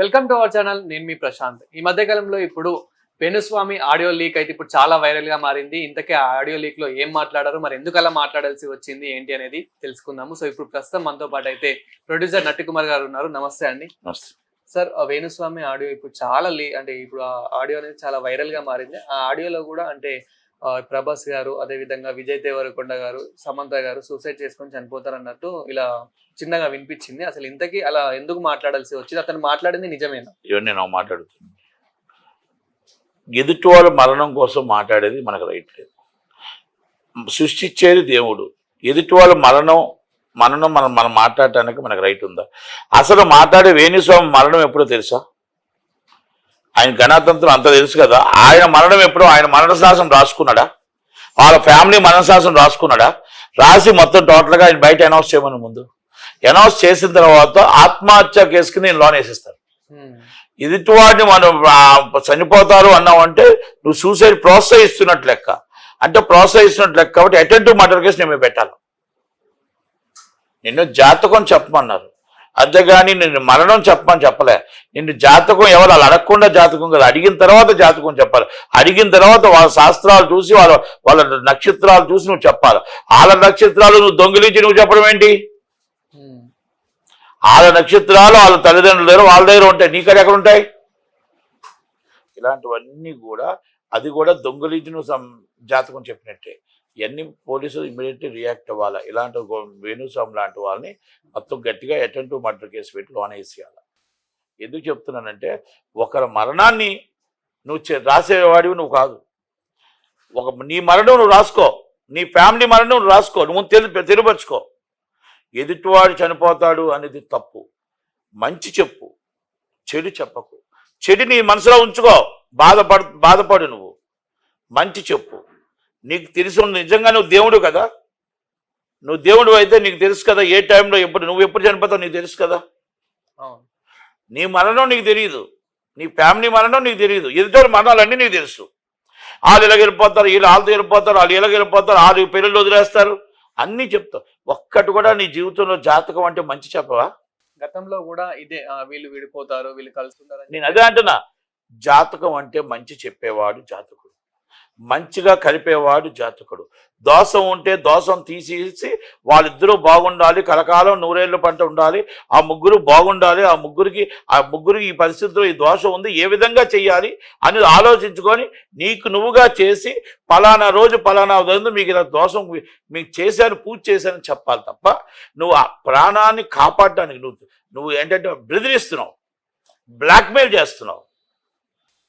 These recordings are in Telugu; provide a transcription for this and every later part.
వెల్కమ్ టు అవర్ ఛానల్ నేను మీ ప్రశాంత్. ఈ మధ్య కాలంలో ఇప్పుడు వేణుస్వామి ఆడియో లీక్ అయితే ఇప్పుడు చాలా వైరల్గా మారింది. ఇంతకీ ఆ ఆడియో లీక్లో ఏం మాట్లాడారు? మరి ఎందుకు అలా మాట్లాడాల్సి వచ్చింది? ఏంటి అనేది తెలుసుకుందాము. సో ఇప్పుడు ప్రస్తుతం మనతో పాటు అయితే ప్రొడ్యూసర్ నట్టి కుమార్ గారు ఉన్నారు. నమస్తే అండి. సార్ ఆ వేణుస్వామి ఆడియో ఇప్పుడు చాలా లీ అంటే ఇప్పుడు ఆ ఆడియో అనేది చాలా వైరల్గా మారింది. ఆ ఆడియోలో కూడా అంటే ప్రభాస్ గారు అదే విధంగా విజయ్ దేవరకొండ గారు సమంత గారు సూసైడ్ చేసుకొని చనిపోతారు అన్నట్టు ఇలా చిన్నగా వినిపించింది. అసలు ఇంతకీ అలా ఎందుకు మాట్లాడాల్సి వచ్చింది? అతను మాట్లాడింది నిజమేనా? ఇవన్నీ నేను మాట్లాడుతున్నాను ఎదుటి వాళ్ళ మరణం కోసం మాట్లాడేది మనకు రైట్ లేదు. సృష్టించేది దేవుడు. ఎదుటి వాళ్ళ మరణం మరణం మనం మనం మాట్లాడటానికి మనకు రైట్ ఉందా? అసలు మాట్లాడే వేణుస్వామి మరణం ఎప్పుడో తెలుసా? ఆయన గణతంత్రం అంత తెలుసు కదా ఆయన మరణం ఎప్పుడో ఆయన మరణ శాసనం రాసుకున్నాడా? వాళ్ళ ఫ్యామిలీ మరణ శాసనం రాసుకున్నాడా? రాసి మొత్తం టోటల్గా ఆయన బయట అనౌన్స్ చేయమని ముందు. అనౌన్స్ చేసిన తర్వాత ఆత్మహత్య కేసుకి నేను లోన్ వేసిస్తాను. హ్మ్. ఎదుటివాడిని మనం ఆ, చనిపోతారు అన్నావంటే నువ్వు సూసైడ్ ప్రోత్సహిస్తున్నట్టు లెక్క. అంటే ప్రోత్సహిస్తున్నట్టు లెక్క కాబట్టి అటెంటివ్ మర్డర్ కేసు నేను పెట్టాలి. నిన్ను జాతకం చెప్పమన్నారు. అంతేగాని నిన్ను మరణం చెప్పమని చెప్పలే. నిన్ను జాతకం ఎవరు అలా అడగకుండా జాతకం కదా. అడిగిన తర్వాత జాతకం చెప్పాలి. అడిగిన తర్వాత వాళ్ళ శాస్త్రాలు చూసి వాళ్ళ వాళ్ళ నక్షత్రాలు చూసి నువ్వు చెప్పాలి. వాళ్ళ నక్షత్రాలు నువ్వు దొంగిలించి నువ్వు చెప్పడం ఏంటి? వాళ్ళ నక్షత్రాలు వాళ్ళ తల్లిదండ్రుల దగ్గర వాళ్ళ దగ్గర ఉంటాయి. నీకడ ఎక్కడ ఉంటాయి? ఇలాంటివన్నీ కూడా అది కూడా దొంగలించిన నువ్వు జాతకం చెప్పినట్టే. ఇవన్నీ పోలీసులు ఇమీడియట్లీ రియాక్ట్ అవ్వాలి? ఇలాంటి వేణుస్వామి లాంటి వాళ్ళని మొత్తం గట్టిగా అటెంటివ్ మర్డర్ కేసు పెట్టి లోన్ వేసేయాలి ఎందుకు చెప్తున్నానంటే ఒకరి మరణాన్ని నువ్వు రాసేవాడివి నువ్వు కాదు. ఒక నీ మరణం నువ్వు రాసుకో. నీ ఫ్యామిలీ మరణం నువ్వు రాసుకో. నువ్వు తెలి తెలియపరుచుకో. ఎదుటివాడు చనిపోతాడు అనేది తప్పు. మంచి చెప్పు. చెడు చెప్పకు. చెడు నీ మనసులో ఉంచుకో. బాధపడు బాధపడు నువ్వు. మంచి చెప్పు. నీకు తెలిసి నిజంగా నువ్వు దేవుడు కదా? నువ్వు దేవుడు అయితే నీకు తెలుసు కదా ఏ టైంలో ఎప్పుడు నువ్వు ఎప్పుడు చనిపోతావు నీకు తెలుసు కదా? నీ మరణం నీకు తెలియదు నీ ఫ్యామిలీ మరణం నీకు తెలియదు ఎదుటి మరణాలన్నీ నీకు తెలుసు. వాళ్ళు ఇలాగ వెళ్ళిపోతారు వీళ్ళు వాళ్ళతో వెళ్ళిపోతారు వాళ్ళు ఇలాగ వెళ్ళిపోతారు వాళ్ళు పెళ్ళిళ్ళు వదిలేస్తారు. అన్నీ చెప్తావు. ఒక్కటి కూడా నీ జీవితంలో జాతకం అంటే మంచి చెప్పవా? గతంలో కూడా ఇదే వీళ్ళు విడిపోతారు వీళ్ళు కలుస్తుంటారు నేను అదే అంటున్నా. జాతకం అంటే మంచి చెప్పేవాడు జాతకుడు. మంచిగా కలిపేవాడు జాతకుడు. దోషం ఉంటే దోషం తీసేసి వాళ్ళిద్దరూ బాగుండాలి కలకాలం నూరేళ్ళు పంట ఉండాలి ఆ ముగ్గురు బాగుండాలి ఆ ముగ్గురికి ఆ ముగ్గురికి ఈ పరిస్థితిలో ఈ దోషం ఉంది ఏ విధంగా చేయాలి అని ఆలోచించుకొని నీకు నువ్వుగా చేసి పలానా రోజు పలానా ఉదయం మీకు ఇలా దోషం మీకు చేశాను పూజ చేశాను చెప్పాలి తప్ప నువ్వు ఆ ప్రాణాన్ని కాపాడడానికి నువ్వు నువ్వు ఏంటంటే బెదిరిస్తున్నావు బ్లాక్మెయిల్ చేస్తున్నావు.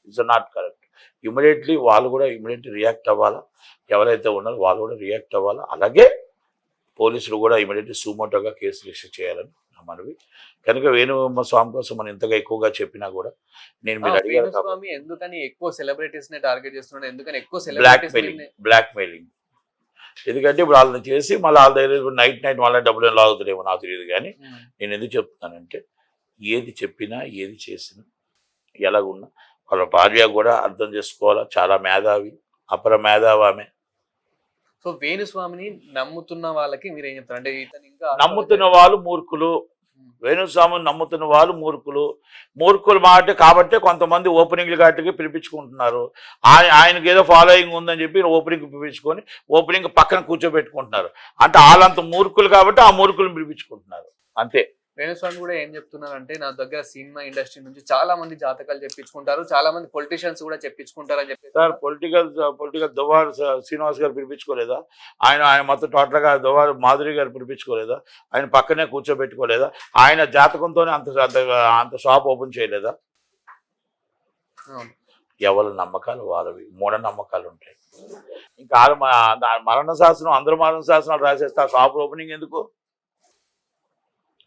ఇట్స్ నాట్ కరెక్ట్ ఇమీడియట్లీ వాళ్ళు కూడా ఇమీడియట్లీ రియాక్ట్ అవ్వాలా? ఎవరైతే ఉన్నారో వాళ్ళు కూడా రియాక్ట్ అవ్వాలా? అలాగే పోలీసులు కూడా ఇమీడియట్లీ సుమోటోగా కేసు రిజిస్టర్ చేయాలని నా మనవి. కనుక వేణుగోపాల స్వామి కోసం మనం ఇంతగా ఎక్కువగా చెప్పినా కూడా నేను మీరు వేణుస్వామి ఎందుకని ఎక్కువ సెలబ్రిటీస్ని టార్గెట్ చేస్తున్నాడు? ఎందుకని ఎక్కువ బ్లాక్ మెయిలింగ్ బ్లాక్ మెయిలింగ్ ఎందుకంటే ఇప్పుడు వాళ్ళని చేసి మళ్ళీ వాళ్ళ దగ్గర నైట్ నైట్ మళ్ళీ డబ్బులు ఏం లాగుతారేమో నాకు తెలియదు కానీ నేను ఎందుకు చెప్తున్నానంటే ఏది చెప్పినా ఏది చేసినా ఎలాగున్నా వాళ్ళ భార్య కూడా అర్థం చేసుకోవాలా? చాలా మేధావి అపర మేధావి ఆమె. సో వేణుస్వామిని నమ్ముతున్న వాళ్ళకి మీరు ఏం చెప్తారు? అంటే ఇంకా నమ్ముతున్న వాళ్ళు మూర్ఖులు. వేణుస్వామిని నమ్ముతున్న వాళ్ళు మూర్ఖులు. మూర్ఖులు మాట కాబట్టి కొంతమంది ఓపెనింగ్లు కాటికి పిలిపించుకుంటున్నారు. ఆయన ఆయనకి ఏదో ఫాలోయింగ్ ఉందని చెప్పి ఓపెనింగ్ పిలిపించుకొని ఓపెనింగ్ పక్కన కూర్చోబెట్టుకుంటున్నారు. అంటే వాళ్ళంత మూర్ఖులు కాబట్టి ఆ మూర్ఖులను పిలిపించుకుంటున్నారు. అంతే. వేణుస్వామి కూడా ఏం చెప్తున్నారు అంటే నా దగ్గర సినిమా ఇండస్ట్రీ నుంచి చాలా మంది జాతకాలు చెప్పించుకుంటారు చాలా మంది పొలిటీషియన్స్ కూడా చెప్పించుకుంటారు అని చెప్పి సార్ పొలిటికల్ పొలిటికల్ దువార్ శ్రీనివాస్ గారు పిలిపించుకోలేదా? ఆయన ఆయన మొత్తం టోటల్గా దువార్ మాధురి గారు పిలిపించుకోలేదా? ఆయన పక్కనే కూర్చోబెట్టుకోలేదా? ఆయన జాతకంతోనే అంత అంత షాప్ ఓపెన్ చేయలేదా. ఎవరి నమ్మకాలు వాళ్ళవి? మూఢ నమ్మకాలు ఉంటాయి. ఇంకా మరణ శాసనం అందరు మరణ శాసనాలు రాసేస్తే ఆ షాప్ ఓపెనింగ్ ఎందుకు?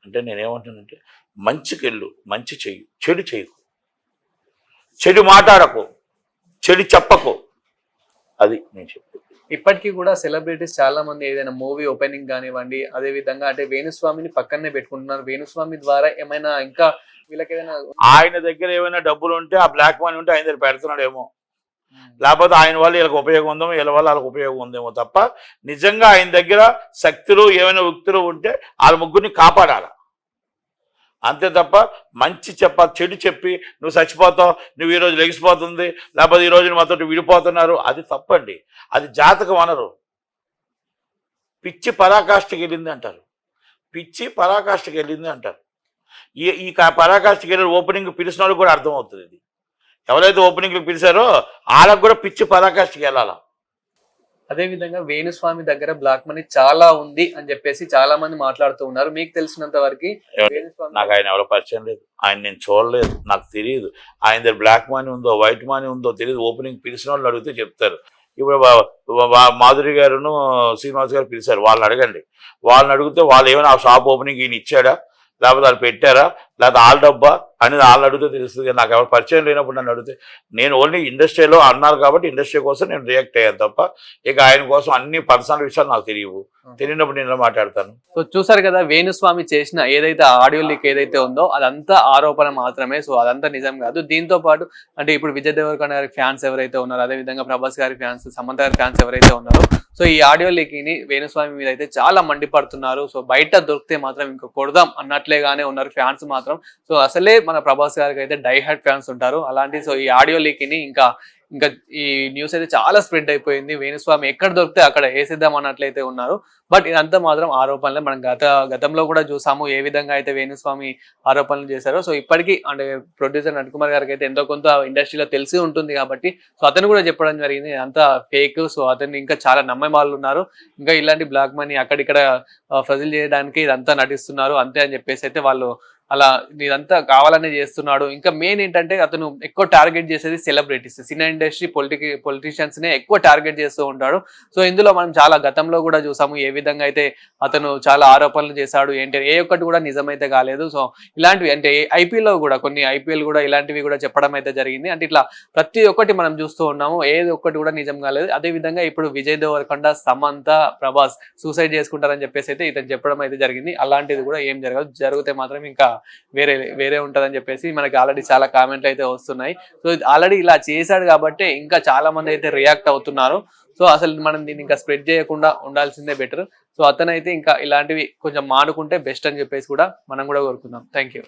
అంటే నేనేమంటానంటే మంచికి వెళ్ళు మంచి చెయ్యి చెడు చెయ్యకు చెడు మాట్లాడకు చెడు చెప్పకు. అది నేను చెప్పేది. ఇప్పటికీ కూడా సెలబ్రిటీస్ చాలా మంది ఏదైనా మూవీ ఓపెనింగ్ కానివ్వండి అదే విధంగా అంటే వేణుస్వామిని పక్కనే పెట్టుకుంటున్నారు. వేణుస్వామి ద్వారా ఏమైనా ఇంకా వీళ్ళకి ఏదైనా ఆయన దగ్గర ఏమైనా డబ్బులు ఉంటే ఆ బ్లాక్ మనీ ఉంటే ఆయన దగ్గర పెడుతున్నాడేమో. లేకపోతే ఆయన వల్ల వీళ్ళకి ఉపయోగం ఉందేమో వీళ్ళ వల్ల వాళ్ళకి ఉపయోగం ఉందేమో తప్ప నిజంగా ఆయన దగ్గర శక్తులు ఏమైనా వ్యక్తులు ఉంటే వాళ్ళ ముగ్గురిని కాపాడాలి. అంతే తప్ప మంచి చెప్ప చెడు చెప్పి నువ్వు చచ్చిపోతావు నువ్వు ఈరోజు లెగిసిపోతుంది లేకపోతే ఈ మాతో విడిపోతున్నారు అది తప్పండి. అది జాతకం అనరు. పిచ్చి పరాకాష్ఠకి వెళ్ళింది అంటారు. పిచ్చి పరాకాష్ఠకి వెళ్ళింది అంటారు. ఈ ఈ పరాకాష్ఠకి వెళ్ళిన ఓపెనింగ్ పిలిచిన కూడా అర్థమవుతుంది ఇది. ఎవరైతే ఓపెనింగ్లు పిలిచారో వాళ్ళకు కూడా పిచ్చి పరాకాష్ఠకి వెళ్ళాలా? అదే విధంగా వేణుస్వామి దగ్గర బ్లాక్ మనీ చాలా ఉంది అని చెప్పేసి చాలా మంది మాట్లాడుతూ ఉన్నారు. మీకు తెలిసినంత వరకు నాకు ఆయన ఎవరో పరిచయం లేదు. ఆయన నేను చూడలేదు. నాకు తెలియదు. ఆయన దగ్గర బ్లాక్ మనీ ఉందో వైట్ మనీ ఉందో తెలియదు. ఓపెనింగ్ పిలిచిన వాళ్ళు అడిగితే చెప్తారు. ఇప్పుడు మాధురి గారును శ్రీనివాస్ గారు పిలిచారు. వాళ్ళని అడగండి. వాళ్ళని అడిగితే వాళ్ళు ఏమైనా ఆ షాప్ ఓపెనింగ్ ఈయన ఇచ్చాడా? లేకపోతే వాళ్ళు పెట్టారా? లేకపోతే ఆల్ డబ్బా అనేది వాళ్ళని అడిగితే తెలుస్తుంది నాకు ఎవరు పరిచయం లేనప్పుడు నన్ను అడిగితే నేను ఓన్లీ ఇండస్ట్రీలో అన్నారు కాబట్టి ఇండస్ట్రీ కోసం నేను రియాక్ట్ అయ్యాను తప్ప ఇక ఆయన కోసం అన్ని పర్సనల్ విషయాలు నాకు తెలియవు. తెలియనప్పుడు నేను మాట్లాడతాను? సో చూసారు కదా వేణుస్వామి చేసిన ఏదైతే ఆడియో లీక్ ఏదైతే ఉందో అదంతా ఆరోపణ మాత్రమే. సో అదంతా నిజం కాదు. దీంతో పాటు అంటే ఇప్పుడు విజయ్ దేవరకొండ గారి ఫ్యాన్స్ ఎవరైతే ఉన్నారో అదే విధంగా ప్రభాస్ గారి ఫ్యాన్స్ సమంత గారి ఫ్యాన్స్ ఎవరైతే ఉన్నారో సో ఈ ఆడియో లీక్ని వేణుస్వామి మీద అయితే చాలా మండిపడుతున్నారు. సో బయట దొరికితే మాత్రం ఇంకా కొడదాం అన్నట్లేగానే ఉన్నారు ఫ్యాన్స్ మాత్రం. సో అసలే మన ప్రభాస్ గారికి అయితే డై ఫ్యాన్స్ ఉంటారు. అలాంటి సో ఈ ఆడియో లీక్ని ఇంకా ఇంకా ఈ న్యూస్ అయితే చాలా స్ప్రెడ్ అయిపోయింది. వేణుస్వామి ఎక్కడ దొరికితే అక్కడ వేసేద్దాం అన్నట్లయితే ఉన్నారు. బట్ ఇదంతా మాత్రం ఆరోపణలే. మనం గత గతంలో కూడా చూసాము ఏ విధంగా అయితే వేణుస్వామి ఆరోపణలు చేశారో. సో ఇప్పటికీ అంటే ప్రొడ్యూసర్ నటుకుమార్ గారికి అయితే ఎంతో కొంత ఇండస్ట్రీలో తెలిసి ఉంటుంది కాబట్టి సో అతను కూడా చెప్పడం జరిగింది. అంతా ఫేక్. సో అతన్ని ఇంకా చాలా నమ్మే వాళ్ళు ఉన్నారు. ఇంకా ఇలాంటి బ్లాక్ మనీ అక్కడిక్కడ ఫజిల్ చేయడానికి ఇదంతా నటిస్తున్నారు. అంతే అని చెప్పేసి అయితే వాళ్ళు అలా ఇదంతా కావాలనే చేస్తున్నాడు. ఇంకా మెయిన్ ఏంటంటే అతను ఎక్కువ టార్గెట్ చేసేది సెలబ్రిటీస్ సినీ ఇండస్ట్రీ పొలిటికి పొలిటీషియన్స్ నే ఎక్కువ టార్గెట్ చేస్తూ ఉంటాడు. సో ఇందులో మనం చాలా గతంలో కూడా చూసాము ఏ విధంగా అయితే అతను చాలా ఆరోపణలు చేశాడు ఏంటి ఏ ఒక్కటి కూడా నిజమైతే కాలేదు. సో ఇలాంటివి అంటే ఐపీఎల్లో కూడా కొన్ని ఐపీఎల్ కూడా ఇలాంటివి కూడా చెప్పడం అయితే జరిగింది. అంటే ఇట్లా ప్రతి ఒక్కటి మనం చూస్తూ ఉన్నాము ఏది ఒక్కటి కూడా నిజం కాలేదు. అదే విధంగా ఇప్పుడు విజయ్ దేవరకొండ సమంత ప్రభాస్ సూసైడ్ చేసుకుంటారని చెప్పేసి అయితే ఇతను చెప్పడం అయితే జరిగింది. అలాంటిది కూడా ఏం జరగదు. జరిగితే మాత్రం ఇంకా వేరే వేరే ఉంటదని చెప్పేసి మనకి ఆల్రెడీ చాలా కామెంట్లు అయితే వస్తున్నాయి. సో ఆల్రెడీ ఇలా చేశాడు కాబట్టి ఇంకా చాలా మంది అయితే రియాక్ట్ అవుతున్నారు. సో అసలు మనం దీన్ని ఇంకా స్ప్రెడ్ చేయకుండా ఉండాల్సిందే బెటర్ సో అతనైతే ఇంకా ఇలాంటివి కొంచెం మానుకుంటే బెస్ట్ అని చెప్పేసి కూడా మనం కూడా కోరుకుందాం. Thank you